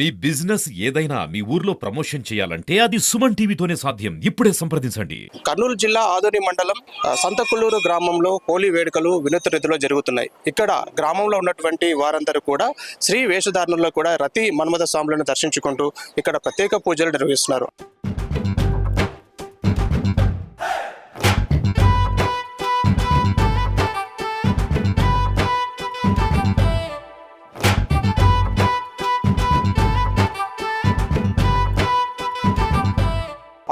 మీ business ఏదైనా మీ ఊర్లో promotion చేయాలంటే అది సుమన్ టీవీతోనే సాధ్యం. ఇప్పుడే సంప్రదించండి. కర్నూలు జిల్లా ఆదోని మండలం సంతకుల్లూరు గ్రామంలో హోలీ వేడుకలు వినూత్న రీతిలో జరుగుతున్నాయి. ఇక్కడ గ్రామంలో ఉన్నటువంటి వారందరూ కూడా శ్రీ వేషధారణలో కూడా రతి మన్మథ స్వాములను దర్శించుకుంటూ ఇక్కడ ప్రత్యేక పూజలు నిర్వహిస్తున్నారు.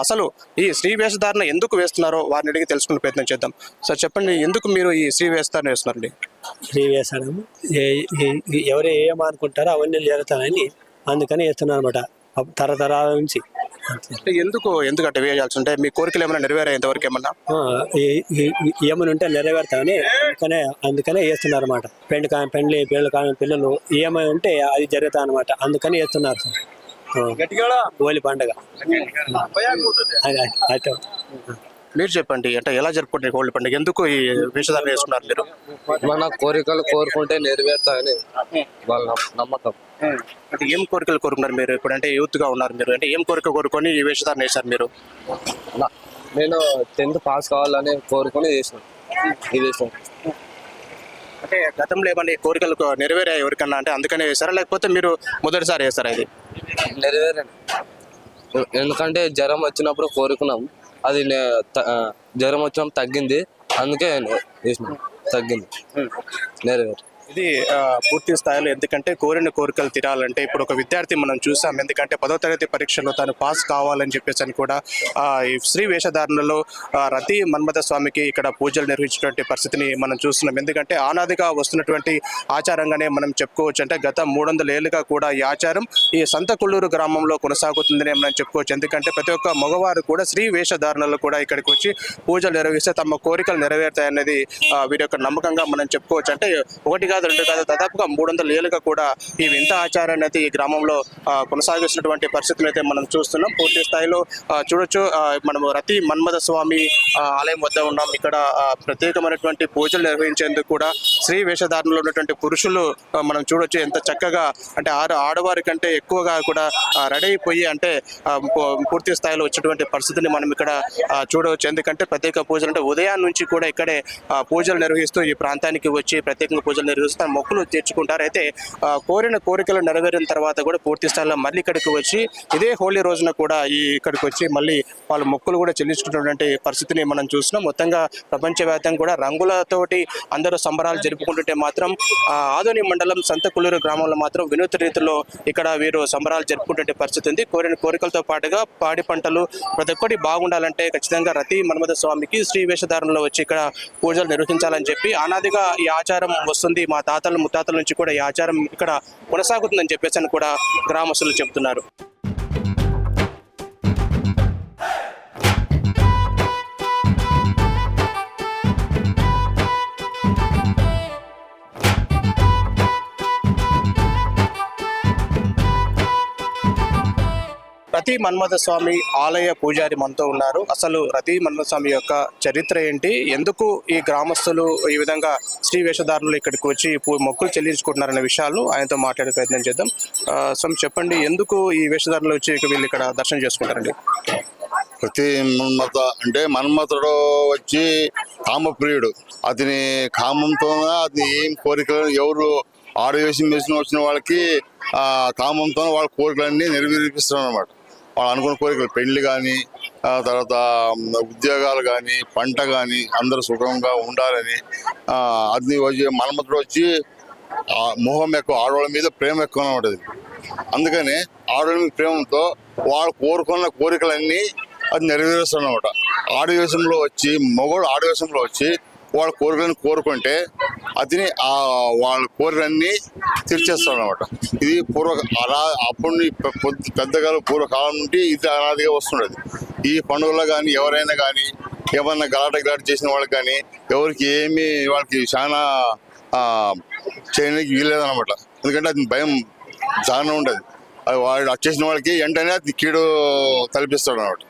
అసలు ఈ శ్రీ వేషధారణ ఎందుకు వేస్తున్నారో వారిని అడిగి తెలుసుకునే ప్రయత్నం చేద్దాం. సార్ చెప్పండి ఎందుకు మీరు ఈ శ్రీ వేషధారణ వేస్తున్నారండి? ఫ్రీ వేసాడము ఎవరు ఏమనుకుంటారో అవన్నీ జరుగుతాయని అందుకని వేస్తున్నాను అనమాట తరతరాల నుంచి. అంటే ఎందుకు ఎందుకంటే వేయాల్సి ఉంటే మీ కోరికలు ఏమైనా నెరవేరాయి ఇంతవరకు ఏమన్నా? ఏమని ఉంటే నెరవేరుతామని అందుకనే అందుకనే వేస్తున్నారు అనమాట పెండి పెండ్లి పిల్లలు కానీ పిల్లలు ఏమై ఉంటే అది జరుగుతా అనమాట అందుకని వేస్తున్నారు సార్. హోలీ పండుగ. మీరు చెప్పండి అంటే ఎలా జరుపుకుంటారు హోళీ పండుగ? ఎందుకు ఈ వేషధారణ వేసుకున్నారు మీరు? మన కోరికలు కోరుకుంటే నెరవేరుతాయని వాళ్ళ నమ్మ- నమ్మకం. అంటే ఏం కోరికలు కోరుకున్నారు మీరు? ఇప్పుడు అంటే యూత్గా ఉన్నారు మీరు. అంటే ఏం కోరిక కోరుకొని ఈ వేషధారణ వేశారు మీరు? నా- నేను టెన్త్ పాస్ కావాలని కోరుకొని చేసిన. ఇది చేసిన. అంటే గతంలో ఏమన్నా ఈ కోరికలు నెరవేరాయి ఎవరికన్నా? అంటే అందుకనే వేశారా? లేకపోతే మీరు మొదటిసారి వేస్తారా ఇది? నెరవేరండి. ఎందుకంటే జ్వరం వచ్చినప్పుడు కోరుకున్నాం. అది జ్వరం వచ్చినప్పుడు తగ్గింది. అందుకే తగ్గింది. నెరవేరు. ఇది పూర్తి స్థాయిలో ఎందుకంటే కోరిన కోరికలు తీరాలంటే ఇప్పుడు ఒక విద్యార్థి మనం చూసాం. ఎందుకంటే పదో తరగతి పరీక్షలో తాను పాస్ కావాలని చెప్పేసి అని కూడా ఈ శ్రీ వేషధారణలో రతి మన్మథ స్వామికి ఇక్కడ పూజలు నిర్వహించినటువంటి పరిస్థితిని మనం చూస్తున్నాం. ఎందుకంటే ఆనాదిగా వస్తున్నటువంటి ఆచారంగానే మనం చెప్పుకోవచ్చు అంటే గత మూడు వందల ఏళ్ళుగా కూడా ఈ ఆచారం ఈ సంతకుల్లూరు గ్రామంలో కొనసాగుతుందని మనం చెప్పుకోవచ్చు. ఎందుకంటే ప్రతి ఒక్క మగవారు కూడా శ్రీ వేషధారణలో కూడా ఇక్కడికి వచ్చి పూజలు నిర్వహిస్తే తమ కోరికలు నెరవేరుతాయనేది వీరి యొక్క నమ్మకంగా మనం చెప్పుకోవచ్చు. అంటే ఒకటిగా కాదు రెండు కాదు దాదాపుగా మూడు వందల ఏళ్ళుగా కూడా ఈ వింత ఆచారాన్ని అయితే ఈ గ్రామంలో కొనసాగిస్తున్నటువంటి పరిస్థితులు అయితే మనం చూస్తున్నాం. పూర్తి స్థాయిలో చూడొచ్చు. మనము రతి మన్మథ స్వామి ఆ, ఆలయం వద్ద ఉన్నాం. ఇక్కడ ప్రత్యేకమైనటువంటి పూజలు నిర్వహించేందుకు కూడా స్త్రీ వేషధారణలో ఉన్నటువంటి పురుషులు మనం చూడొచ్చు ఎంత చక్కగా అంటే ఆరు ఆడవారి కంటే ఎక్కువగా కూడా రెడీ అయిపోయి అంటే పూర్తి స్థాయిలో వచ్చేటువంటి పరిస్థితిని మనం ఇక్కడ చూడవచ్చు ఎందుకంటే ప్రత్యేక పూజలు అంటే ఉదయం నుంచి కూడా ఇక్కడే పూజలు నిర్వహిస్తూ ఈ ప్రాంతానికి వచ్చి ప్రత్యేకంగా పూజలు నిర్వహిస్తూ తమ మొక్కులు తీర్చుకుంటారు అయితే కోరిన కోరికలు నెరవేరిన తర్వాత కూడా పూర్తి స్థాయిలో మళ్ళీ ఇక్కడికి వచ్చి ఇదే హోలీ రోజున కూడా ఈ ఇక్కడికి వచ్చి మళ్ళీ వాళ్ళు మొక్కులు కూడా చెల్లించుకున్నటువంటి పరిస్థితిని మనం చూస్తున్నాం. మొత్తంగా ప్రపంచవ్యాప్తంగా కూడా రంగులతోటి అందరూ సంబరాలు జరుపుకుంటుంటే మాత్రం ఆదోని మండలం సంతకుల్లూరు గ్రామంలో మాత్రం వినూత్న రీతిలో ఇక్కడ వీరు సంబరాలు జరుపుకుంటే పరిస్థితి ఉంది. కోరిన కోరికలతో పాటుగా పాడి పంటలు ప్రతి ఒక్కటి బాగుండాలంటే ఖచ్చితంగా రతి మన్మథ స్వామికి శ్రీ వేషధారణలో వచ్చి ఇక్కడ పూజలు నిర్వహించాలని చెప్పి అనాదిగా ఈ ఆచారం వస్తుంది మా తాతల ముత్తాతల నుంచి కూడా ఈ ఆచారం ఇక్కడ కొనసాగుతుందని చెప్పేసి అని కూడా గ్రామస్తులు చెప్తున్నారు. రతి మన్మథ స్వామి ఆలయ పూజారి మనతో ఉన్నారు. అసలు రతి మన్మథ స్వామి యొక్క చరిత్ర ఏంటి? ఎందుకు ఈ గ్రామస్తులు ఈ విధంగా శ్రీ వేషధారులు ఇక్కడికి వచ్చి మొక్కులు చెల్లించుకుంటున్నారనే విషయాలు ఆయనతో మాట్లాడే ప్రయత్నం చేద్దాం. స్వామి చెప్పండి ఎందుకు ఈ వేషధారులు వచ్చి వీళ్ళు ఇక్కడ దర్శనం చేసుకుంటారండి? ప్రతి మన్మత అంటే మన్మథుడు వచ్చి కామప్రియుడు. అతని కామంతో అతని ఏం కోరికలు ఎవరు ఆడవేషం వేసిన వచ్చిన వాళ్ళకి కామంతో వాళ్ళ కోరికలన్నీ నెరవేర్పిస్తారు అనమాట వాళ్ళు అనుకున్న కోరికలు పెళ్ళి కానీ తర్వాత ఉద్యోగాలు కానీ పంట కానీ అందరూ సుఖంగా ఉండాలని అది వచ్చి మన్మతుడు వచ్చి మొహం ఎక్కువ ఆడవాళ్ళ మీద ప్రేమ ఎక్కువ ఉంటుంది అది. అందుకని ఆడవాళ్ళ మీద ప్రేమతో వాళ్ళు కోరుకున్న కోరికలన్నీ అది నెరవేరుస్తాడు అనమాట ఆడవేశంలో వచ్చి మగవాడు ఆడవేశంలో వచ్చి వాళ్ళ కోరికలను కోరుకుంటే అతని ఆ వాళ్ళ కోరికలన్నీ తీర్చేస్తాడు అనమాట ఇది పూర్వ అలా అప్పుడు పెద్దగా పూర్వకాలం నుండి ఇది అనాదిగా వస్తుండేది. ఈ పండుగలో కానీ ఎవరైనా కానీ ఏమన్నా గలాట గలాట చేసిన వాళ్ళకి కానీ ఎవరికి ఏమి వాళ్ళకి చాలా చేయడానికి వీల్లేదనమాట ఎందుకంటే అది భయం చాలా ఉండదు. అది వాడు వచ్చేసిన వాళ్ళకి వెంటనే అది కీడు తలపిస్తాడు అనమాట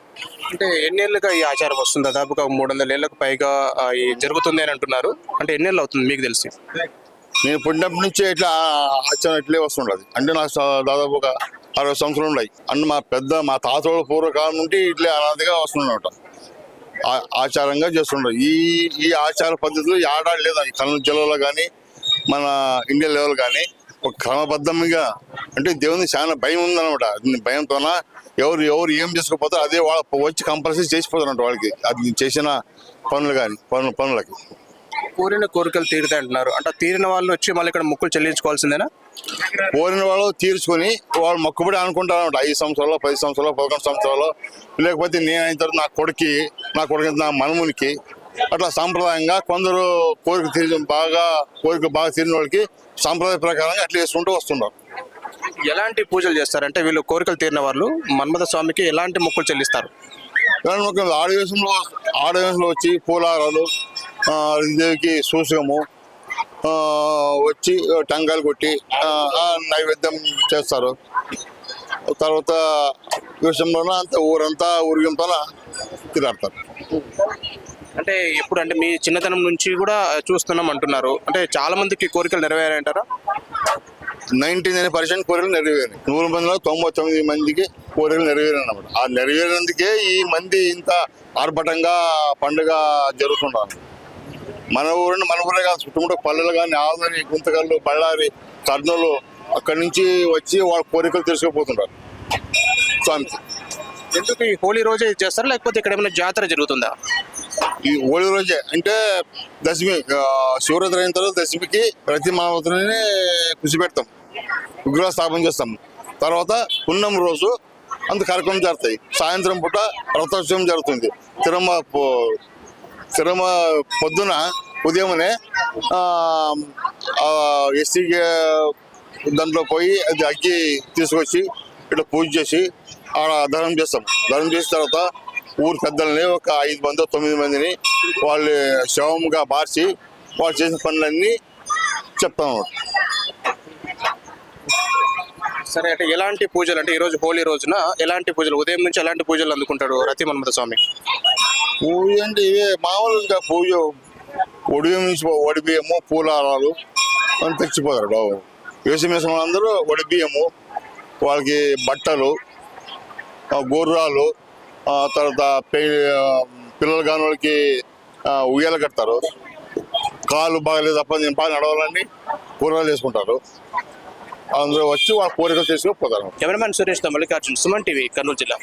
అంటే ఎన్నేళ్ళుగా ఈ ఆచారం వస్తుంది? దాదాపుగా మూడు వందల ఏళ్ళకు పైగా ఈ జరుగుతుంది అని అంటున్నారు. అంటే ఎన్నేళ్ళు అవుతుంది మీకు తెలిసి? నేను పుట్టినప్పటి నుంచి ఇట్లా ఆచారం ఇట్లే వస్తుండదు. అంటే నాకు దాదాపు ఒక అరవై సంవత్సరాలు ఉన్నాయి. అంటే మా పెద్ద మా తాత వాళ్ళ పూర్వకాలం నుండి ఇట్లే అనాదిగా వస్తుండట ఆచారంగా చేస్తుండే ఈ ఈ ఆచార పద్ధతులు ఏడాడు లేదా ఈ కర్నూలు జిల్లాలో కానీ మన ఇండియా లెవెల్ కానీ ఒక క్రమబద్ధంగా అంటే దేవుని చాలా భయం ఉందన్నమాట. అది భయంతోన ఎవరు ఎవరు ఏం చేసుకోపోతారో అదే వాళ్ళ వచ్చి కంపల్సరీ చేసిపోతారంట వాళ్ళకి. అది చేసిన పనులు కానీ పనులు పనులకి. కోరిన కోరికలు తీరుతాయి అంటున్నారు. అంటే తీరిన వాళ్ళు వచ్చి మళ్ళీ ఇక్కడ ముక్కులు చెల్లించుకోవాల్సిందేనా? కోరిన వాళ్ళు తీర్చుకొని వాళ్ళు మొక్కుబడి అనుకుంటారు ఐదు సంవత్సరాలు పది సంవత్సరాలు పదకొండు సంవత్సరాలు. లేకపోతే నేను అయిన తర్వాత నా కొడుక్కి నా కొడుకు నా మనమునికి అట్లా సాంప్రదాయంగా కొందరు కోరిక తీరి బాగా కోరిక బాగా తీరిన వాళ్ళకి సాంప్రదాయ ప్రకారంగా అట్లా చేసుకుంటూ వస్తున్నారు ఎలాంటి పూజలు చేస్తారంటే వీళ్ళు కోరికలు తీరిన వాళ్ళు మన్మథ స్వామికి ఎలాంటి మొక్కులు చెల్లిస్తారు? ఆడవేశంలో ఆడవేశంలో వచ్చి పూలారాలు దేవికి సూసకము ఆ, వచ్చి టంకాయలు కొట్టి నైవేద్యం చేస్తారు. తర్వాత విషయంలోన అంత ఊరంతా ఊరికంతా తిరాడతారు అంటే ఎప్పుడు అంటే మీ చిన్నతనం నుంచి కూడా చూస్తున్నాం అంటున్నారు. అంటే చాలా మందికి కోరికలు నెరవేరాయంటారా నైన్టీ నైన్ పర్సెంట్ కోరికలు నెరవేరాయి. నూరు మందిలో తొంభై తొమ్మిది మందికి కోరికలు నెరవేరాయి అన్నమాట. ఆ నెరవేరినందుకే ఈ మంది ఇంత ఆర్భటంగా పండుగ జరుగుతుంటారు. మన ఊరిని మన ఊరే కాదు చుట్టుముట్టు పల్లెలు కానీ ఆదని గుంతకల్లు బళ్ళారి కర్నూలు అక్కడి నుంచి వచ్చి వాళ్ళ కోరికలు తెలుసుకుపోతుంటారు స్వామికి ఎందుకు ఈ హోలీ రోజే చేస్తారా? లేకపోతే ఇక్కడ ఏమైనా జాతర జరుగుతుందా? ఈ ఓడి రోజే అంటే దశమి శివరాత్రి అయిన తర్వాత దశమికి ప్రతి మానవతని కృషి పెడతాం. విగ్రహ స్థాపన చేస్తాం. తర్వాత పున్నం రోజు అంత కార్యక్రమం జరుగుతాయి. సాయంత్రం పూట రథోత్సవం జరుగుతుంది. తిరుమ తిరుమ పొద్దున ఉదయమనే ఎస్సీ దాంట్లో పోయి అది అగ్గి తీసుకొచ్చి ఇట్లా పూజ చేసి ఆడ దహనం చేస్తాం. దహనం చేసిన తర్వాత ఊరు పెద్దల్ని ఒక ఐదు మంది తొమ్మిది మందిని వాళ్ళు శవంగా మార్చి వాళ్ళు చేసిన పనులన్నీ చెప్తాం. అన్నమాట. సరే అంటే ఎలాంటి పూజలు అంటే ఈ రోజు హోలీ రోజున ఎలాంటి పూజలు ఉదయం నుంచి ఎలాంటి పూజలు అందుకుంటాడు రతి మన్మథ స్వామి? పూజ అంటే ఇవే మామూలు ఇంకా పూజ. ఒడిబియ్యం నుంచి ఒడిబియ్యము పూలారాలు అని తెచ్చిపోతారు బాబు. వేసమేసం అందరూ ఒడిబియ్యము వాళ్ళకి బట్టలు గుర్రాలు తర్వాత పె- ఆ, పిల్లలు కాని వాళ్ళకి ఉయ్యాలు కడతారు. కాళ్ళు బాగలేదు తప్ప నేను బాగా నడవాలని కూరగాయలు చేసుకుంటారు అందరూ వచ్చి వాళ్ళ కోరికలు చేసుకుని పోతారు. కెమెరామెన్ సురేష్ మల్లికార్జున్ సుమన్ టీవీ కర్నూలు జిల్లా.